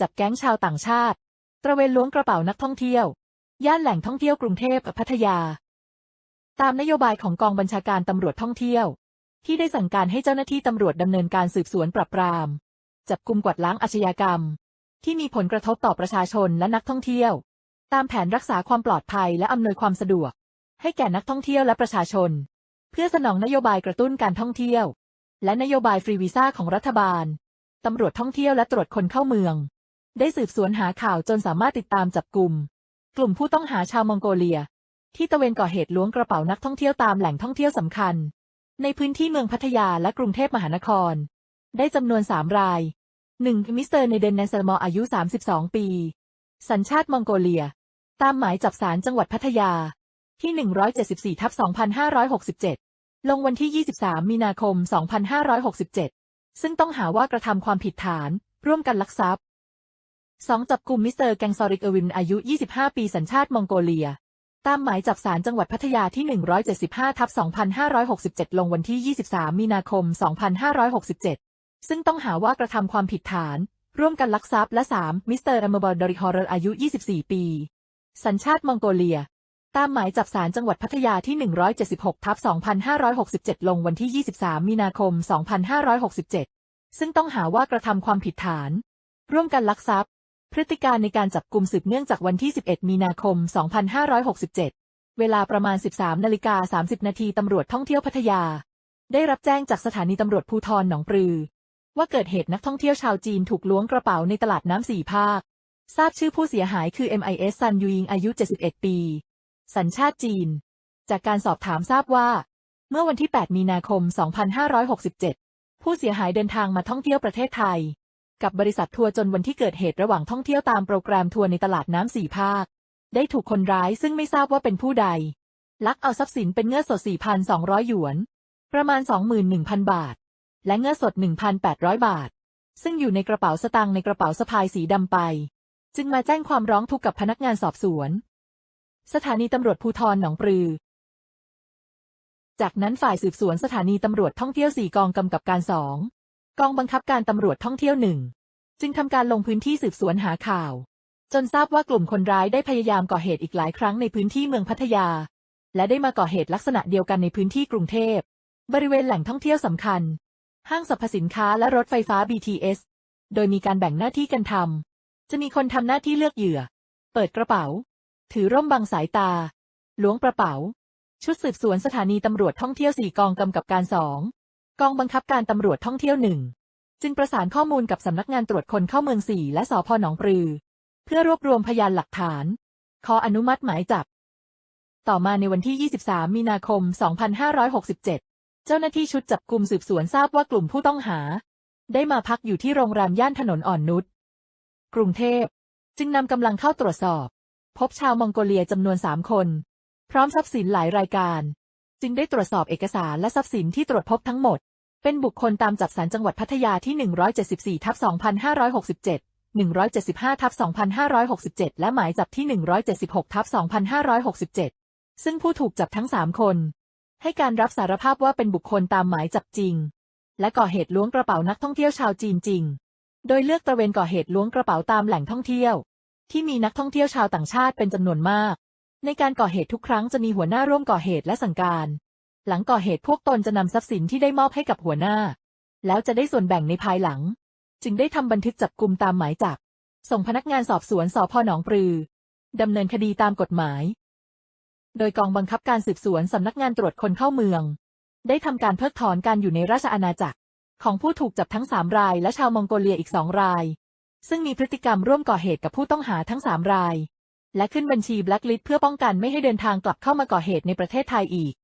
จับแก๊งชาวต่างชาติ ตระเวนล้วงกระเป๋านักท่องเที่ยว ย่านแหล่งท่องเที่ยวกรุงเทพกับพัทยา ตามนโยบายของกองบัญชาการตำรวจท่องเที่ยว ที่ได้สั่งการให้เจ้าหน้าที่ตำรวจดำเนินการสืบสวนปราบปราม จับกลุ่มกวาดล้างอาชญากรรม ที่มีผลกระทบต่อประชาชนและนักท่องเที่ยว ตามแผนรักษาความปลอดภัยและอำนวยความสะดวก ให้แก่นักท่องเที่ยวและประชาชน เพื่อสนองนโยบายกระตุ้นการท่องเที่ยว และนโยบายฟรีวีซ่าของรัฐบาลตำรวจท่องเที่ยวและตรวจคนเข้าเมือง ได้สืบสวนหาข่าวจนสามารถติดตามจับกลุ่ม กลุ่มผู้ต้องหาชาวมองโกเลีย ที่ตะเวนก่อเหตุล้วงกระเป๋านักท่องเที่ยวตามแหล่งท่องเที่ยวสำคัญ ในพื้นที่เมืองพัทยาและกรุงเทพมหานคร ได้จำนวนสามรายหนึ่งมิสเตอร์เนเดนเนสมออายุ 32 ปี สัญชาติมองโกเลีย ตามหมายจับศาลจังหวัดพัทยา ที่ 174ทับ2567 ลงวันที่ 23 มีนาคม 2567 ซึ่งต้องหาว่ากระทำความผิดฐาน ร่วมกันลักทรัพย์ 2. จับกลุ่มมิสเตอร์แกงซอริกเอวินอายุ 25 ปีสัญชาติมองโกเลีย ตามหมายจับศาลจังหวัดพัทยาที่ 175 ทับ 2567 ลงวันที่ 23 มีนาคม 2567 ซึ่งต้องหาว่ากระทำความผิดฐาน ร่วมกันลักทรัพย์และ 3. มิสเตอร์อมบอลดริฮอร์อายุ 24 ปี สัญชาติมองโกเลีย ตามหมายจับศาลจังหวัดพัทยาที่ 176ทับ2567 ลงวันที่ 23 มีนาคม 2567 ซึ่งต้องหาว่ากระทำความผิดฐาน ร่วมกันลักทรัพย์ พฤติการในการจับกลุ่มสืบเนื่องจากวันที่ 11 มีนาคม 2567 เวลาประมาณ 13นาฬิกา30 นาทีตำรวจท่องเที่ยวพัทยา ได้รับแจ้งจากสถานีตำรวจภูธรหนองปลือ ว่าเกิดเหตุนักท่องเที่ยวชาวจีนถูกล้วงกระเป๋าในตลาดน้ำสี่ภาค ทราบชื่อผู้เสียหายคือ MIS ซันยูยิงอายุ 71 ปี สัญชาติจีน จากการสอบถามทราบว่า เมื่อวันที่ 8 มีนาคม 2567 ผู้เสียหายเดินทางมาท่องเที่ยวประเทศไทย กับบริษัททัวร์จนวันที่เกิดเหตุระหว่างท่องเที่ยวตามโปรแกรมทัวร์ในตลาดน้ำสี่ภาค ได้ถูกคนร้ายซึ่งไม่ทราบว่าเป็นผู้ใด ลักเอาทรัพย์สินเป็นเงินสด 4,200 หยวน ประมาณ 21,000 บาท และเงินสด 1,800 บาท ซึ่งอยู่ในกระเป๋าสตางค์ในกระเป๋าสะพายสีดำไป จึงมาแจ้งความร้องทุกข์กับพนักงานสอบสวน สถานีตำรวจภูธรหนองปลือ จากนั้นฝ่ายสืบสวนสถานีตำรวจท่องเที่ยวสี่กองกำกับการสอง กองบังคับการตำรวจท่องเที่ยวหนึ่งจึงทำการลงพื้นที่สืบสวนหาข่าว จนทราบว่ากลุ่มคนร้ายได้พยายามก่อเหตุอีกหลายครั้งในพื้นที่เมืองพัทยา และได้มาก่อเหตุลักษณะเดียวกันในพื้นที่กรุงเทพ บริเวณแหล่งท่องเที่ยวสำคัญ ห้างสรรพสินค้าและรถไฟฟ้า BTS โดยมีการแบ่งหน้าที่กันทำจะมีคนทำหน้าที่เลือกเหยื่อ เปิดกระเป๋า ถือร่มบังสายตาล้วงกระเป๋า ชุดสืบสวนสถานีตำรวจท่องเที่ยวสี่กองกำกับการสอง กองบังคับการตำรวจท่องเที่ยวหนึ่งจึงประสานข้อมูลกับสำนักงานตรวจคนเข้าเมืองสี่และสพหนองปลือ เพื่อรวบรวมพยานหลักฐาน ขออนุมัติหมายจับ ต่อมาในวันที่ 23 มีนาคม 2567 เจ้าหน้าที่ชุดจับกลุ่มสืบสวนทราบว่ากลุ่มผู้ต้องหา ได้มาพักอยู่ที่โรงแรมย่านถนนอ่อนนุชกรุงเทพ จึงนำกำลังเข้าตรวจสอบ พบชาวมองโกเลียจำนวนสามคน พร้อมทรัพย์สินหลายรายการ จึงได้ตรวจสอบเอกสารและทรัพย์สินที่ตรวจพบทั้งหมด เป็นบุคคลตามจับสารจังหวัดพัทยาที่ 174ทับ2567 175ทับ2567 และหมายจับที่ 176ทับ2567 ซึ่งผู้ถูกจับทั้งสามคน ให้การรับสารภาพว่าเป็นบุคคลตามหมายจับจริง และก่อเหตุล้วงกระเป๋านักท่องเที่ยวชาวจีนจริง โดยเลือกตระเวนก่อเหตุล้วงกระเป๋าตามแหล่งท่องเที่ยว ที่มีนักท่องเที่ยวชาวต่างชาติเป็นจำนวนมาก ในการก่อเหตุทุกครั้งจะมีหัวหน้าร่วมก่อเหตุและสั่งการ หลังก่อเหตุพวกตนจะนำทรัพย์สินที่ได้มอบให้กับหัวหน้า แล้วจะได้ส่วนแบ่งในภายหลัง จึงได้ทำบันทึกจับกลุ่มตามหมายจับ ส่งพนักงานสอบสวนสพหนองปลือดำเนินคดีตามกฎหมาย โดยกองบังคับการสืบสวนสำนักงานตรวจคนเข้าเมือง ได้ทำการเพิกถอนการอยู่ในราชอาณาจักร ของผู้ถูกจับทั้งสามรายและชาวมองโกเลียอีกสองราย ซึ่งมีพฤติกรรมร่วมก่อเหตุกับผู้ต้องหาทั้งสามราย และขึ้นบัญชีแบล็คลิสต์เพื่อป้องกันไม่ให้เดินทางกลับเข้ามาก่อเหตุในประเทศไทยอีก